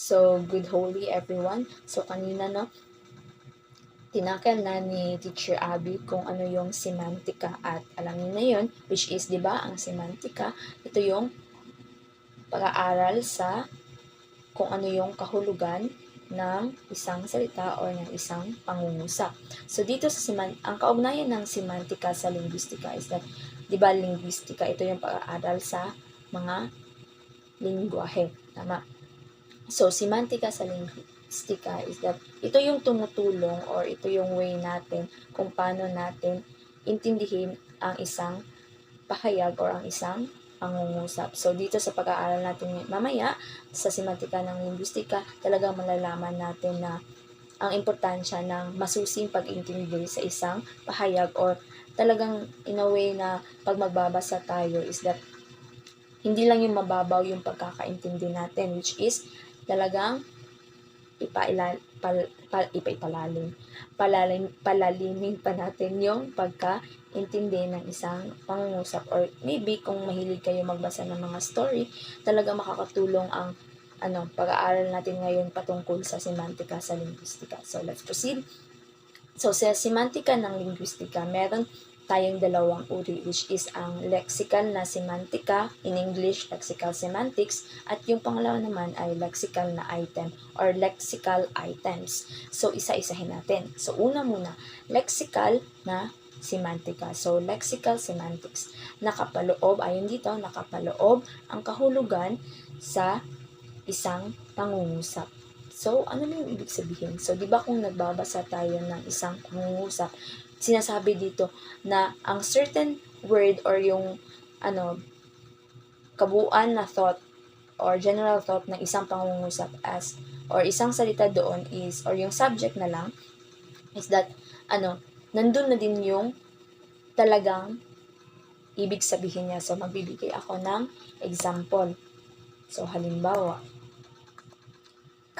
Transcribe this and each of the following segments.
So, good holy everyone. So, kanina, no, tinakal na ni Teacher Abby kung ano yung semantika at alam niyo na yun, which is, di ba, ang semantika, ito yung pag-aaral sa kung ano yung kahulugan ng isang salita or ng isang pangungusap. So, dito sa seman ang kaugnayan ng semantika sa linguistika is that, di ba, linguistika, ito yung pag-aaral sa mga lingwahe. Tama. So, semantika sa linguistika is that ito yung tumutulong or ito yung way natin kung paano natin intindihin ang isang pahayag or ang isang pangungusap. So, dito sa pag-aaral natin mamaya, sa semantika ng linguistika, talagang malalaman natin na ang importansya ng masusing pag-intindi sa isang pahayag or talagang in a way na pag magbabasa tayo is that hindi lang yung mababaw yung pagkakaintindi natin which is talagang ipailal, pal, pal, palalim, palalimin pa natin yung pagkaintindi ng isang pangungusap or maybe kung mahilig kayo magbasa ng mga story, talaga makakatulong ang ano, pag-aaral natin ngayon patungkol sa semantika sa linguistika. So, let's proceed. So, sa semantika ng linguistika, meron tayong dalawang uri which is ang lexical na semantika, in English, lexical semantics, at yung pangalawa naman ay lexical na item or lexical items. So, isa-isahin natin. So, una muna, lexical na semantika. So, lexical semantics. Nakapaloob, ayon dito, nakapaloob ang kahulugan sa isang pangungusap. So, ano na yung ibig sabihin? So, di ba kung nagbabasa tayo ng isang pangungusap, sinasabi dito na ang certain word or yung ano kabuuan na thought or general thought ng isang pangungusap as or isang salita doon is or yung subject na lang is that ano nandun na din yung talagang ibig sabihin niya. So magbibigay ako ng example. So halimbawa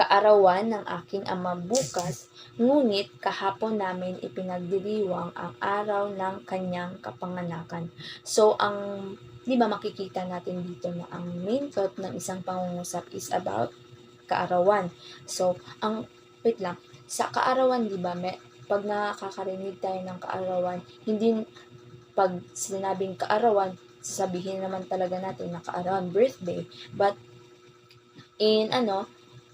kaarawan ng aking ama bukas, ngunit kahapon namin ipinagdiriwang ang araw ng kanyang kapanganakan. So, ang, di ba makikita natin dito na ang main thought ng isang pangungusap is about kaarawan. So, ang, wait lang, sa kaarawan, di ba, may, pag nakakarinig tayo ng kaarawan, hindi, pag sinabing kaarawan, sasabihin naman talaga natin na kaarawan, birthday. But, in ano,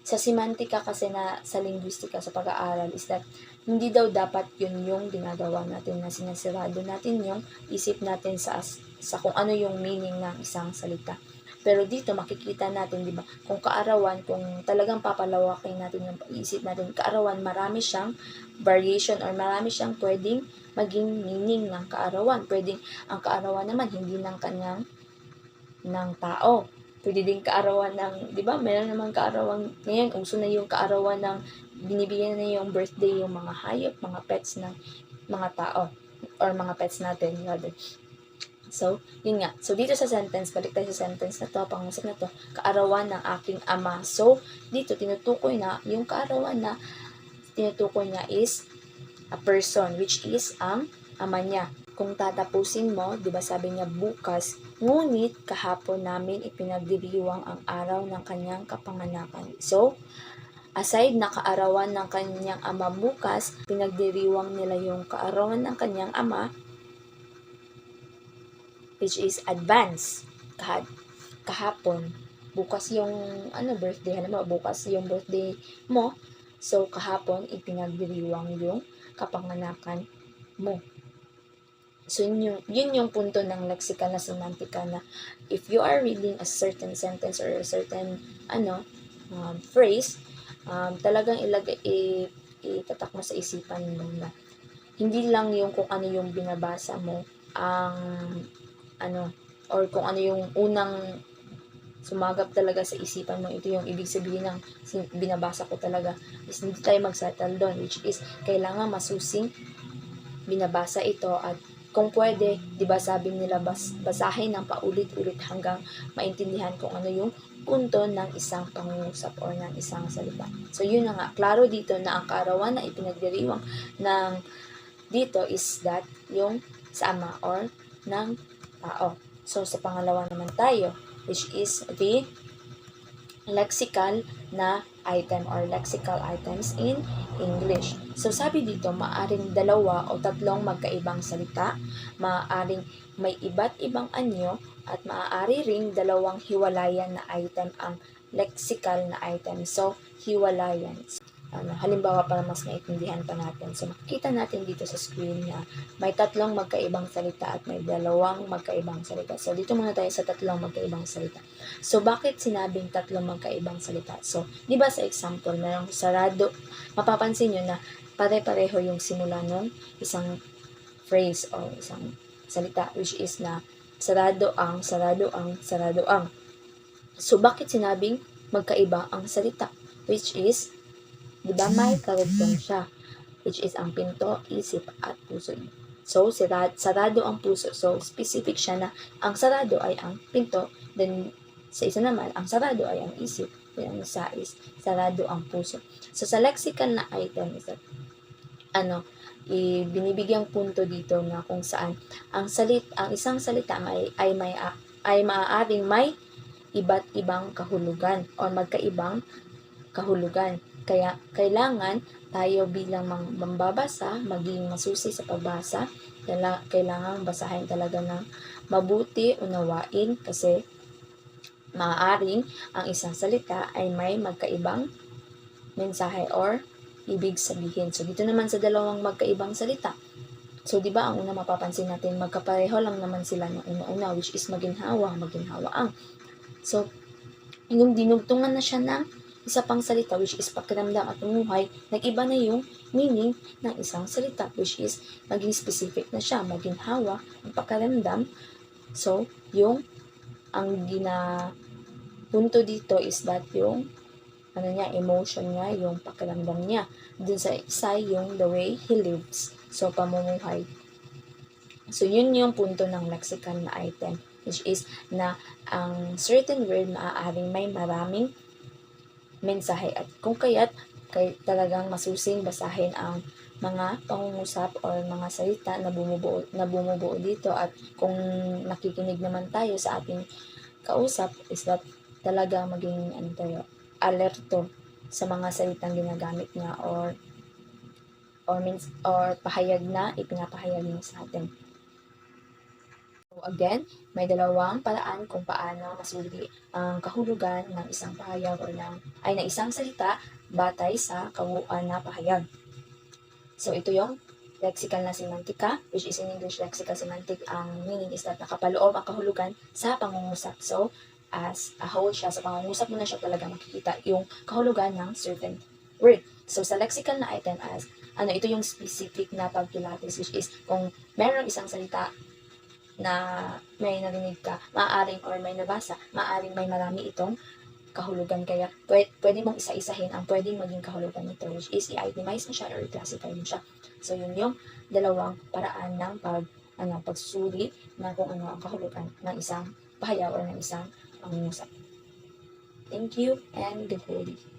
sa semantika kasi na sa linguistika sa pag-aaral is that hindi daw dapat yun yung ginagawa natin na sinasirado natin yung isip natin sa sa kung ano yung meaning ng isang salita. Pero dito makikita natin, 'di ba? Kung kaarawan, kung talagang papalawakin natin yung isip natin, kaarawan marami siyang variation or marami siyang pwedeng maging meaning ng kaarawan. Pwedeng ang kaarawan naman hindi ng kanyang ng tao pwede din kaarawan ng, di ba, meron naman kaarawan, ngayon, uso na yung kaarawan ng, binibigyan na yung birthday yung mga hayop, mga pets ng mga tao, or mga pets natin, rather. So, yun nga. So, dito sa sentence, balik tayo sa sentence na to, pangusap na to, kaarawan ng aking ama. So, dito, tinutukoy na, yung kaarawan na tinutukoy niya is a person, which is ang ama niya kung tatapusin mo, 'di ba sabi niya bukas, ngunit kahapon namin ipinagdiriwang ang araw ng kanyang kapanganakan. So, aside na kaarawan ng kanyang ama bukas, pinagdiriwang nila yung kaarawan ng kanyang ama which is advance. Kahad kahapon bukas yung ano birthday ano ba bukas yung birthday mo. So kahapon ipinagdiriwang yung kapanganakan mo So, yun yung, yun yung punto ng lexical na semantika na if you are reading a certain sentence or a certain ano um, phrase, um, talagang ilagay, i, itatak mo sa isipan mo na hindi lang yung kung ano yung binabasa mo ang ano or kung ano yung unang sumagap talaga sa isipan mo. Ito yung ibig sabihin ng binabasa ko talaga is hindi tayo magsettle doon which is kailangan masusing binabasa ito at kung pwede, 'di ba sabi nila bas, basahin ng paulit-ulit hanggang maintindihan kung ano yung punto ng isang pangungusap or ng isang salita. So yun na nga, klaro dito na ang kaarawan na ipinagdiriwang ng dito is that yung sama or ng tao. So sa pangalawa naman tayo, which is the lexical na item or lexical items in English. So sabi dito, maaring dalawa o tatlong magkaibang salita, maaring may iba't ibang anyo, at maaari ring dalawang hiwalayan na item ang lexical na item. So, hiwalayan. Ano, halimbawa para mas maintindihan pa natin. So, makikita natin dito sa screen na may tatlong magkaibang salita at may dalawang magkaibang salita. So, dito muna tayo sa tatlong magkaibang salita. So, bakit sinabing tatlong magkaibang salita? So, di ba sa example, merong sarado, mapapansin nyo na pare-pareho yung simula ng isang phrase o isang salita, which is na sarado ang, sarado ang, sarado ang. So, bakit sinabing magkaiba ang salita? Which is, di ba may karugtong siya? Which is ang pinto, isip, at puso. So, sarado, sarado ang puso. So, specific siya na ang sarado ay ang pinto. Then, sa isa naman, ang sarado ay ang isip. Then, ang isa is sarado ang puso. So, sa lexical na item is that, ano, ibinibigyang punto dito na kung saan ang salit ang isang salita ay ay may ay maaaring may iba't ibang kahulugan o magkaibang kahulugan. Kaya kailangan tayo bilang mambabasa, maging masusi sa pagbasa, Kaila- kailangan basahin talaga ng mabuti, unawain kasi maaaring ang isang salita ay may magkaibang mensahe or ibig sabihin. So, dito naman sa dalawang magkaibang salita. So, di ba, ang una mapapansin natin, magkapareho lang naman sila ng una-una, which is maginhawa, maginhawa ang. So, yung dinugtungan na siya ng isa pang salita, which is pakiramdam at umuhay, nag-iba na yung meaning ng isang salita, which is maging specific na siya, maginhawa, ang pakiramdam. So, yung ang gina punto dito is that yung ano niya, emotion niya, yung pakiramdam niya. Dun sa isa, yung the way he lives. So, pamumuhay. So, yun yung punto ng lexical na item, which is na ang certain word maaaring may maraming mensahe. At kung kaya't, kay talagang masusing basahin ang mga pangungusap or mga salita na bumubuo, na bumubuo dito at kung nakikinig naman tayo sa ating kausap is that talaga maging ano alerto sa mga salitang ginagamit niya or or means or pahayag na ipinapahayag niya sa atin. Again, may dalawang paraan kung paano masuri ang kahulugan ng isang pahayag or ng ay ng isang salita batay sa kawuan na pahayag. So ito yung lexical na semantika, which is in English lexical semantic, ang meaning is that nakapaloob ang kahulugan sa pangungusap. So, as a whole siya, sa pangungusap mo na siya talaga makikita yung kahulugan ng certain word. So, sa lexical na item as, ano, ito yung specific na pagkilatis, which is, kung meron isang salita na may narinig ka, maaaring or may nabasa, maaaring may marami itong kahulugan. Kaya, pwede, pwede mong isa-isahin ang pwedeng maging kahulugan nito, which is i-itemize mo siya or i-classify mo siya. So, yun yung dalawang paraan ng pag, ano, pagsusuri na kung ano ang kahulugan ng isang pahayag or ng isang pangungusap. Thank you and good day.